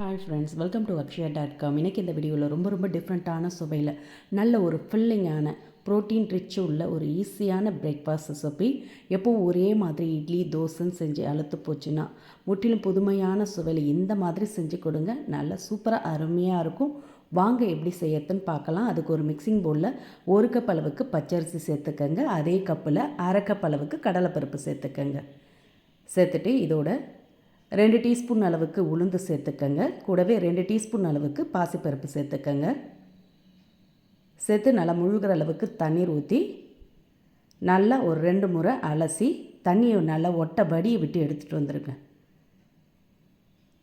Hi friends welcome to Akshaya dot com இன்றைக்கி இந்த வீடியோவில் ரொம்ப ரொம்ப டிஃப்ரெண்ட்டான சுவையில் நல்ல ஒரு ஃபில்லிங்கான ப்ரோட்டீன் ரிச் உள்ள ஒரு ஈஸியான பிரேக்ஃபாஸ்ட் ரெசிபி எப்போவும் ஒரே மாதிரி இட்லி தோசைன்னு செஞ்சு அழுத்து போச்சுன்னா முற்றிலும் புதுமையான சுவையில் இந்த மாதிரி செஞ்சு கொடுங்க. நல்லா சூப்பராக அருமையாக இருக்கும். வாங்க எப்படி செய்யறதுன்னு பார்க்கலாம். அதுக்கு ஒரு மிக்சிங் பவுலில் ஒரு கப் அளவுக்கு பச்சரிசி சேர்த்துக்கங்க. அதே கப்பில் அரை கப் அளவுக்கு கடலைப்பருப்பு சேர்த்துக்கங்க. சேர்த்துட்டு இதோட ரெண்டு டீஸ்பூன் அளவுக்கு உளுந்து சேர்த்துக்கங்க. கூடவே ரெண்டு டீஸ்பூன் அளவுக்கு பாசிப்பருப்பு சேர்த்துக்கங்க. சேர்த்து நல்லா முழுகிற அளவுக்கு தண்ணீர் ஊற்றி நல்லா ஒரு ரெண்டு முறை அலசி தண்ணியை நல்லா ஒட்ட வடியை விட்டு எடுத்துகிட்டு வந்துடுங்க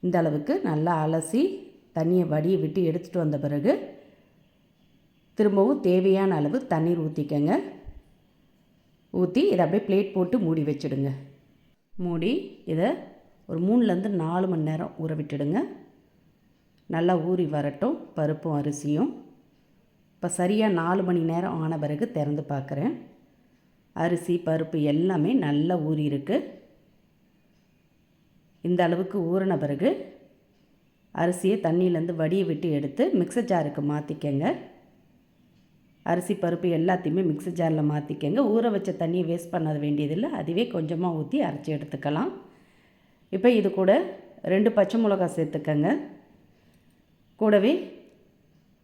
இந்த அளவுக்கு நல்லா அலசி தண்ணியை வடியை விட்டு எடுத்துகிட்டு வந்த பிறகு திரும்பவும் தேவையான அளவு தண்ணீர் ஊற்றிக்கங்க ஊற்றி இதை அப்படியே பிளேட் போட்டு மூடி வச்சுடுங்க. மூடி இதை ஒரு மூணுலேருந்து நாலு மணி நேரம் ஊற விட்டுடுங்க. நல்லா ஊறி வரட்டும் பருப்பும் அரிசியும். இப்போ சரியாக நாலு மணி நேரம் ஆன பிறகு திறந்து பார்க்குறேன். அரிசி பருப்பு எல்லாமே நல்லா ஊறி இருக்குது இந்த அளவுக்கு ஊறின பிறகு அரிசியை தண்ணியிலேருந்து வடியை விட்டு எடுத்து மிக்சர் ஜாருக்கு மாற்றிக்கங்க அரிசி பருப்பு எல்லாத்தையுமே மிக்சர் ஜாரில் மாற்றிக்கங்க ஊற வச்ச தண்ணியை வேஸ்ட் பண்ண வேண்டியதில்லை. அதுவே கொஞ்சமாக ஊற்றி அரைச்சி எடுத்துக்கலாம். இப்போ இது கூட ரெண்டு பச்சை மிளகா சேர்த்துக்கங்க. கூடவே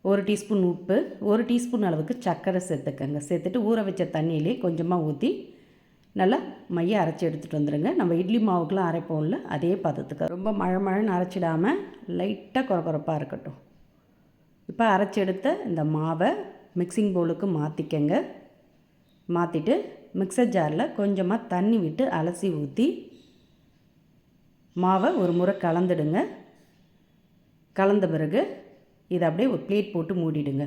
ஒரு டீஸ்பூன் உப்பு ஒரு டீஸ்பூன் அளவுக்கு சர்க்கரை சேர்த்துக்கங்க. சேர்த்துட்டு ஊற வச்ச தண்ணியிலே கொஞ்சமாக ஊற்றி நல்லா மைய அரைச்சி எடுத்துகிட்டு வந்துடுங்க நம்ம இட்லி மாவுக்கெலாம் அரைப்போம்ல அதே பதத்துக்கு. ரொம்ப மழை மழைன்னு அரைச்சிடாமல் லைட்டாக குறக்குறப்பாக இருக்கட்டும். இப்போ அரைச்சி எடுத்த இந்த மாவை மிக்சிங் பவுலுக்கு மாற்றிக்கங்க மாற்றிட்டு மிக்சர் ஜாரில் கொஞ்சமாக தண்ணி விட்டு அலசி ஊற்றி மாவை ஒரு முறை கலந்துடுங்க. கலந்த பிறகு இதை அப்படியே ஒரு பிளேட் போட்டு மூடிடுங்க.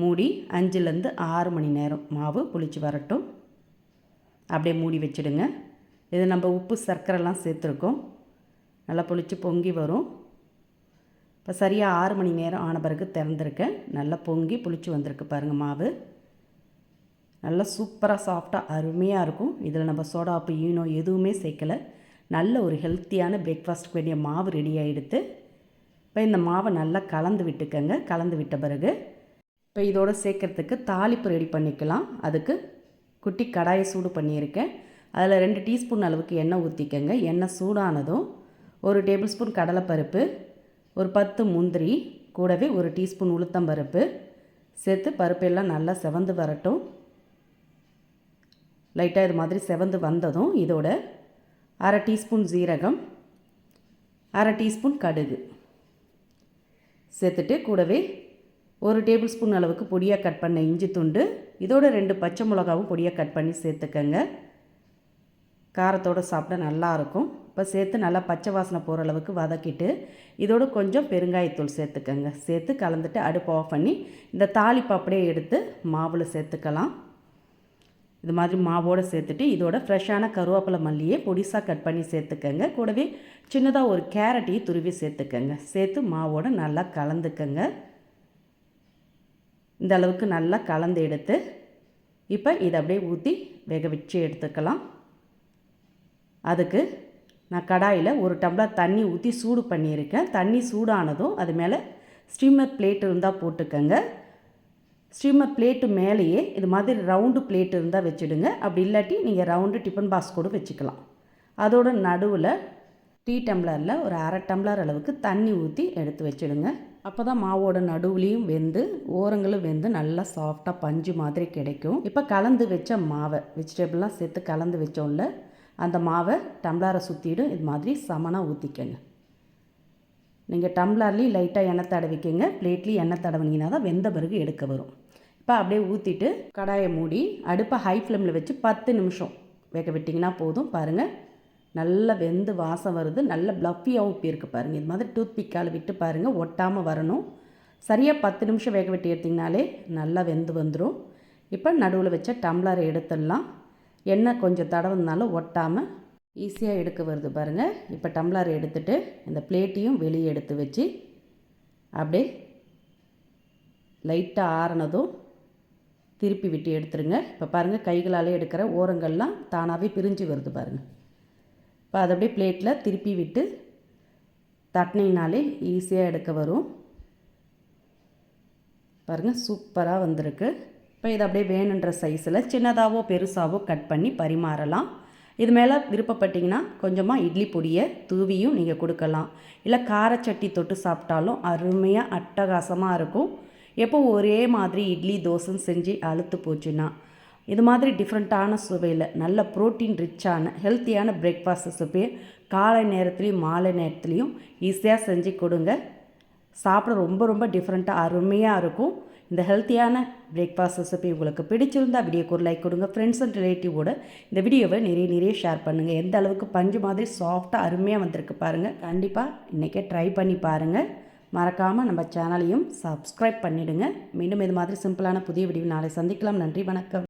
மூடி அஞ்சுலேருந்து ஆறு மணி நேரம் மாவு புளிச்சு வரட்டும். அப்படியே மூடி வச்சுடுங்க. இது நம்ம உப்பு சர்க்கரைலாம் சேர்த்துருக்கோம். நல்லா புளிச்சு பொங்கி வரும். இப்போ சரியாக ஆறு மணி நேரம் ஆன பிறகு திறந்துருக்கேன். நல்லா பொங்கி புளிச்சு வந்திருக்கு பாருங்கள் மாவு. நல்லா சூப்பராக சாஃப்டாக அருமையாக இருக்கும். இதில் நம்ம சோடாப்பு ஈனோ எதுவுமே சேர்க்கலை. நல்ல ஒரு ஹெல்த்தியான பிரேக்ஃபாஸ்ட்டுக்கு வேண்டிய மாவு ரெடி ஆகிடுது இப்போ இந்த மாவை நல்லா கலந்து விட்டுக்கங்க. கலந்து விட்ட பிறகு இப்போ இதோடு சேர்க்குறதுக்கு தாளிப்பு ரெடி பண்ணிக்கலாம். அதுக்கு குட்டி கடாயை சூடு பண்ணியிருக்கேன். அதில் ரெண்டு டீஸ்பூன் அளவுக்கு எண்ணெய் ஊற்றிக்கங்க எண்ணெய் சூடானதும் ஒரு டேபிள் ஸ்பூன் கடலைப்பருப்பு ஒரு பத்து முந்திரி கூடவே ஒரு டீஸ்பூன் உளுத்தம்பருப்பு சேர்த்து பருப்பெல்லாம் நல்லா செவந்து வரட்டும். லைட்டாக இது மாதிரி செவந்து வந்ததும் இதோட அரை டீஸ்பூன் ஜீரகம் அரை டீஸ்பூன் கடுகு. சேர்த்துட்டு கூடவே ஒரு டேபிள் ஸ்பூன் அளவுக்கு பொடியாக கட் பண்ண இஞ்சி துண்டு இதோட ரெண்டு பச்சை மிளகாவும் பொடியாக கட் பண்ணி சேர்த்துக்கங்க. காரத்தோடு சாப்பிட நல்லாயிருக்கும் இப்போ சேர்த்து நல்லா பச்சை வாசனை போகிற அளவுக்கு வதக்கிட்டு இதோடு கொஞ்சம் பெருங்காயத்தூள் சேர்த்துக்கங்க. சேர்த்து கலந்துட்டு அடுப்பு ஆஃப் பண்ணி இந்த தாளிப்பு அப்படியே எடுத்து மாவில் சேர்த்துக்கலாம். இது மாதிரி மாவோடு சேர்த்துட்டு இதோட ஃப்ரெஷ்ஷான கருவேப்பிலை மல்லியை பொடிசாக கட் பண்ணி சேர்த்துக்கங்க. கூடவே சின்னதாக ஒரு கேரட்டையும் துருவி சேர்த்துக்கங்க. சேர்த்து மாவோடு நல்லா கலந்துக்கங்க. இந்த அளவுக்கு நல்லா கலந்து எடுத்து இப்போ இதை அப்படியே ஊற்றி வேக வச்சு எடுத்துக்கலாம். அதுக்கு நான் கடாயில் ஒரு டம்ளர் தண்ணி ஊற்றி சூடு பண்ணியிருக்கேன். தண்ணி சூடானதும் அது மேலே ஸ்டீமர் பிளேட் இருந்தால் போட்டுக்கங்க. ஸ்டீமர் பிளேட்டு மேலேயே இது மாதிரி ரவுண்டு பிளேட் இருந்தால் வச்சுடுங்க. அப்படி இல்லாட்டி நீங்கள் ரவுண்டு டிஃபன் பாக்ஸ் கூட வச்சுக்கலாம். அதோட நடுவில் டீ டம்ளரில் ஒரு அரை டம்ளர் அளவுக்கு தண்ணி ஊற்றி எடுத்து வச்சுடுங்க. அப்போ தான் மாவோட நடுவுலையும் வெந்து ஓரங்களும் வெந்து நல்லா சாஃப்டாக பஞ்சு மாதிரி கிடைக்கும். இப்போ கலந்து வச்ச மாவை வெஜிடபிள்லாம் சேர்த்து கலந்து வச்சோம்ல அந்த மாவை டம்ளரை சுற்றிடும் இது மாதிரி சமனாக ஊற்றிக்கங்க நீங்கள் டம்ளர்லேயும் லைட்டாக எண்ணெய் தடவிக்கங்க. பிளேட்லேயும் எண்ணெய் தடவினீங்கன்னா தான் வெந்த பிறகு எடுக்க வரும். இப்போ அப்படியே ஊற்றிட்டு கடாயை மூடி அடுப்பை ஹை ஃப்ளேமில் வச்சு பத்து நிமிஷம் வேக விட்டிங்கன்னா போதும். பாருங்கள் நல்லா வெந்து வாசம் வருது. நல்ல ப்ளஃபியாகவும் இப்போ இருக்குது பாருங்கள் இது மாதிரி டூத் பிக்கால் விட்டு பாருங்கள் ஒட்டாமல் வரணும். சரியாக பத்து நிமிஷம் வேக வெட்டி எடுத்திங்கனாலே நல்லா வெந்து வந்துடும் இப்போ நடுவில் வச்ச டம்ளரை எடுத்துடலாம். எண்ணெய் கொஞ்சம் தடவுனாலும் ஒட்டாமல் ஈஸியாக எடுக்க வருது பாருங்கள் இப்போ டம்ளர் எடுத்துட்டு இந்த பிளேட்டையும் வெளியே எடுத்து வச்சு அப்படியே லைட்டாக ஆறினதும் திருப்பி விட்டு எடுத்துருங்க. இப்போ பாருங்கள் கைகளாலே எடுக்கிற ஓரங்கள்லாம் தானாகவே பிரிஞ்சு வருது பாருங்கள் இப்போ அதை அப்படியே பிளேட்டில் திருப்பி விட்டு தட்டினீங்கனாலே ஈஸியாக எடுக்க வரும். பாருங்கள் சூப்பராக வந்திருக்கு. இப்போ இதை அப்படியே வேணுன்ற சைஸில் சின்னதாகவோ பெருசாகவோ கட் பண்ணி பரிமாறலாம். இது மேலே விருப்பப்பட்டிங்கன்னா கொஞ்சமாக இட்லி பொடியை தூவியும் நீங்கள் கொடுக்கலாம். இல்லை காரச்சட்டி தொட்டு சாப்பிட்டாலும் அருமையாக அட்டகாசமாக இருக்கும். எப்போ ஒரே மாதிரி இட்லி தோசைன்னு செஞ்சு அழுத்து போச்சுன்னா இது மாதிரி டிஃப்ரெண்ட்டான சுவையில் நல்ல ப்ரோட்டீன் ரிச்சான ஹெல்த்தியான பிரேக்ஃபாஸ்ட் ரெசிபியை காலை நேரத்துலேயும் மாலை நேரத்துலேயும் ஈஸியாக செஞ்சு கொடுங்க. சாப்பிட ரொம்ப ரொம்ப டிஃப்ரெண்ட்டாக அருமையாக இருக்கும். இந்த ஹெல்த்தியான பிரேக்ஃபாஸ்ட் ரெசிபி உங்களுக்கு பிடிச்சிருந்தா வீடியோக்கு ஒரு லைக் கொடுங்க. ஃப்ரெண்ட்ஸ் அண்ட் ரிலேட்டிவோட இந்த வீடியோவை நிறைய நிறைய ஷேர் பண்ணுங்கள் எந்த அளவுக்கு பஞ்சு மாதிரி சாஃப்டாக அருமையாக வந்திருக்கு பாருங்கள் கண்டிப்பாக இன்றைக்கே ட்ரை பண்ணி பாருங்கள் மறக்காமல் நம்ம சேனலையும் சப்ஸ்கிரைப் பண்ணிவிடுங்க மீண்டும் இது மாதிரி சிம்பிளான புதிய வீடியோ நாளை சந்திக்கலாம். நன்றி வணக்கம்.